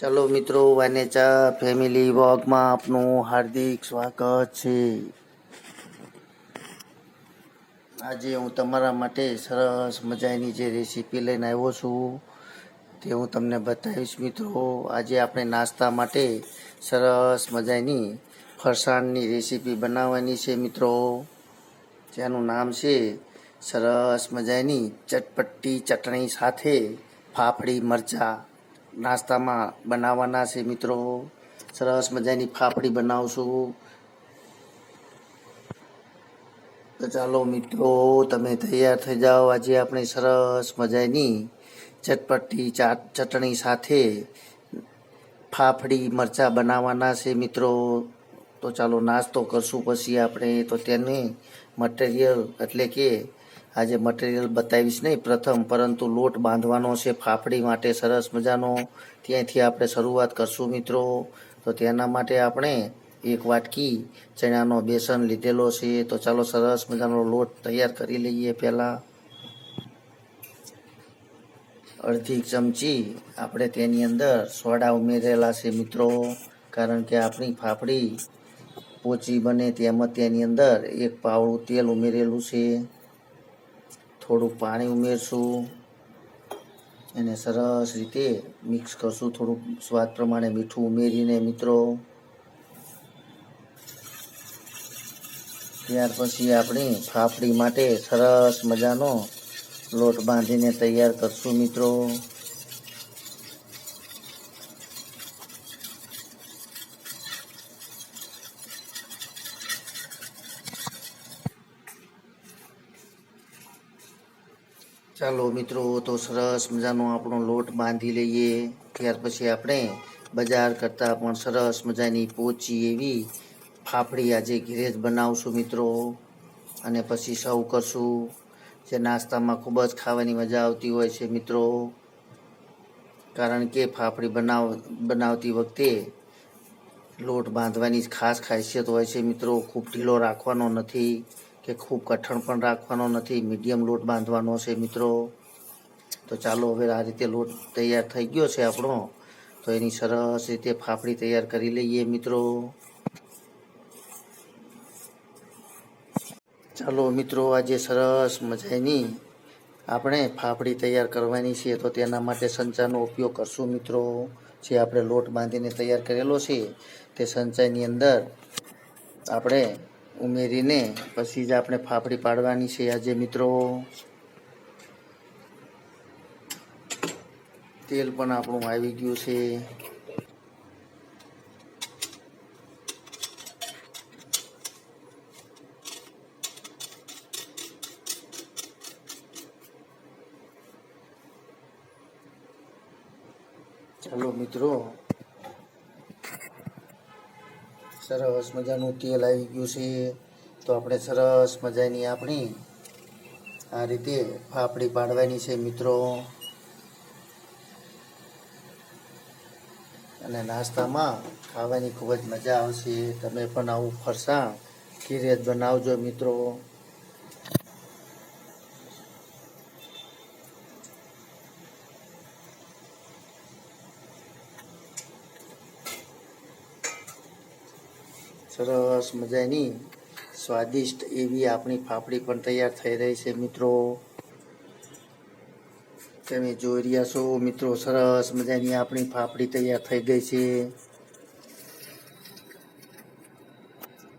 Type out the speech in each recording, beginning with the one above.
ચલો મિત્રો, વાનેચા ફેમિલી વોકમાં આપનું હાર્દિક સ્વાગત છે. આજે હું તમારા માટે સરસ મજાની જે રેસીપી લઈને આવ્યો છું તે હું તમને બતાવીશ મિત્રો. આજે આપણે નાસ્તા માટે સરસ મજાની ફરસાણની રેસીપી બનાવવાની છે મિત્રો. જેનું નામ છે સરસ મજાની ચટપટી ચટણી સાથે ફાફડી મરચાં. નાસ્તામાં બનાવવાના છે મિત્રો. સરસ મજાની ફાફડી બનાવશું. તો ચાલો મિત્રો, તમે તૈયાર થઈ જાઓ. આજે આપણે સરસ મજાની ચટપટી ચાટ ચટણી સાથે ફાફડી મરચાં બનાવવાના છે મિત્રો. તો ચાલો નાસ્તો કરશું. પછી આપણે તો તેને મટીરિયલ એટલે કે આજે મટીરિયલ બતાવીશ નહીં. પ્રથમ, પરંતુ લોટ બાંધવાનો છે, ફાફડી માટે સરસ મજાનો. ત્યાંથી આપણે શરૂઆત કરશું મિત્રો. તો તેના માટે આપણે એક વાટકી ચણાનો બેસન લીધેલો છે. તો ચાલો સરસ મજાનો લોટ તૈયાર કરી લઈએ પહેલાં. અડધી ચમચી આપણે તેની અંદર સોડા ઉમેરેલા છે મિત્રો. કારણ કે આપણી ફાફડી પોચી બને તેમજ તેની અંદર એક પાવડું તેલ ઉમેરેલું છે. થોડુંક પાણી ઉમેરશું. એને સરસ રીતે મિક્સ કરશું. થોડુંક સ્વાદ પ્રમાણે મીઠું ઉમેરીને મિત્રો. ત્યાર પછી આપણે ફાફડી માટે સરસ મજાનો લોટ બાંધીને તૈયાર કરશું મિત્રો. ચાલો મિત્રો, તો સરસ મજાનો આપણો લોટ બાંધી લઈએ. ત્યાર પછી આપણે બજાર કરતાં પણ સરસ મજાની પોચી એવી ફાફડી આજે ઘરે જ બનાવશું મિત્રો. અને પછી સર્વ કરશું. જે નાસ્તામાં ખૂબ જ ખાવાની મજા આવતી હોય છે મિત્રો. કારણ કે ફાફડી બનાવ, બનાવતી વખતે લોટ બાંધવાની ખાસ ખાસિયત હોય છે મિત્રો. ખૂબ ઢીલો રાખવાનો નથી. કે ખૂબ કઠણ પણ રાખવાનો નથી, મીડિયમ લોટ બાંધવાનો છે મિત્રો. તો ચાલો હવે આ રીતે લોટ તૈયાર થઈ ગયો છે આપણો. તો એની સરસ રીતે ફાફડી તૈયાર કરી લઈએ મિત્રો. ચાલો મિત્રો, આજે સરસ મજાની આપણે ફાફડી તૈયાર કરવાની છે. તો તેના માટે સંચાનો ઉપયોગ કરશું મિત્રો. જે આપણે લોટ બાંધીને તૈયાર કરેલો છે, તે સંચાની અંદર આપણે ઉમેરીને પછી જ આપણે ફાફડી પાડવાની છે આજે મિત્રો. તેલ પણ આપણું આવી ગયું છે. ચાલો મિત્રો સરસ મજાનું તેલ આવી ગયું છે. તો આપણે સરસ મજાની આપણી આ રીતે ફાફડી પાડવાની છે મિત્રો. અને નાસ્તામાં ખાવાની ખૂબ જ મજા આવશે. તમે પણ આવું ફરસાણ ખીરે જ બનાવજો મિત્રો. સરસ મજાની સ્વાદિષ્ટ એવી આપણી ફાફડી પણ તૈયાર થઈ રહી છે, મિત્રો. તમે જોઈ રહ્યા છો, મિત્રો, સરસ મજાની આપણી ફાફડી તૈયાર થઈ ગઈ છે.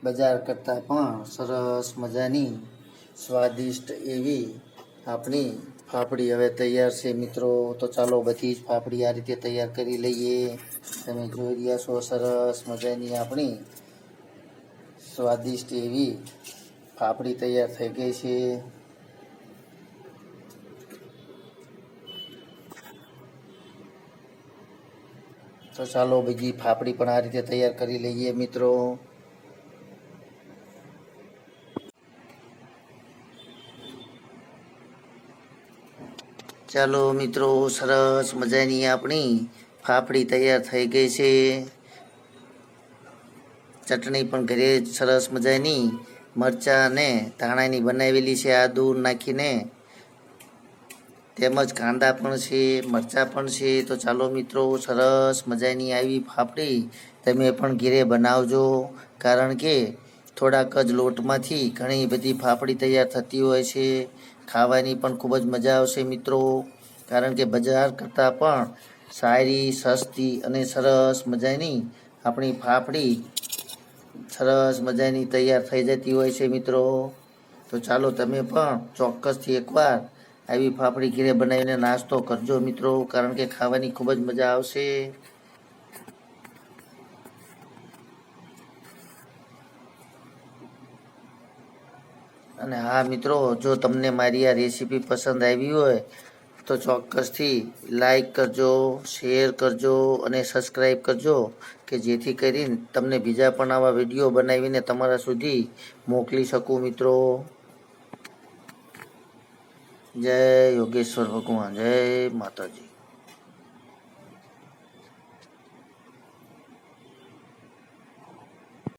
બજાર કરતાં પણ સરસ મજાની સ્વાદિષ્ટ એવી આપણી ફાફડી હવે તૈયાર છે, મિત્રો. તો ચાલો બધી જ ફાફડી આ રીતે તૈયાર કરી લઈએ. તમે જોઈ રહ્યા છો, સરસ મજાની આપણી સ્વાદિષ્ટ એવી ફાફડી તૈયાર થઈ ગઈ છે. તો ચાલો બીજી ફાફડી પણ આ રીતે તૈયાર કરી લઈએ મિત્રો. ચાલો મિત્રો, સરસ મજાની આપણી ફાફડી તૈયાર થઈ ગઈ છે. ચટણી પણ ઘરે સરસ મજાની મરચાં અને ધાણાની બનાવેલી છે આદુ નાખીને. તેમજ કાંદા પણ છે, મરચાં પણ છે. તો ચાલો મિત્રો, સરસ મજાની આવી ફાફડી તમે પણ ઘેરે બનાવજો. કારણ કે થોડાક જ લોટમાંથી ઘણી બધી ફાફડી તૈયાર થતી હોય છે. ખાવાની પણ ખૂબ જ મજા આવશે મિત્રો. કારણ કે બજાર કરતાં પણ સારી, સસ્તી અને સરસ મજાની આપણી ફાફડી સરસ મજાની તૈયાર થઈ જતી હોય છે મિત્રો. તો ચાલો તમે પણ ચોક્કસથી એકવાર આવી ફાફડી ઘીરે બનાવીને નાસ્તો કરજો મિત્રો, કારણ કે ખાવાની ખૂબ જ મજા આવશે. અને હા મિત્રો, જો તમને મારી આ રેસીપી પસંદ આવી હોય તો ચોક્કસથી લાઈક કરજો શેર કરજો અને સબસ્ક્રાઈબ કરજો કે જેથી કરીને તમને બીજા પણ આવા વીડિયો બનાવીને તમારા સુધી મોકલી શકું મિત્રો. જય યોગેશ્વર ભગવાન, જય માતાજી.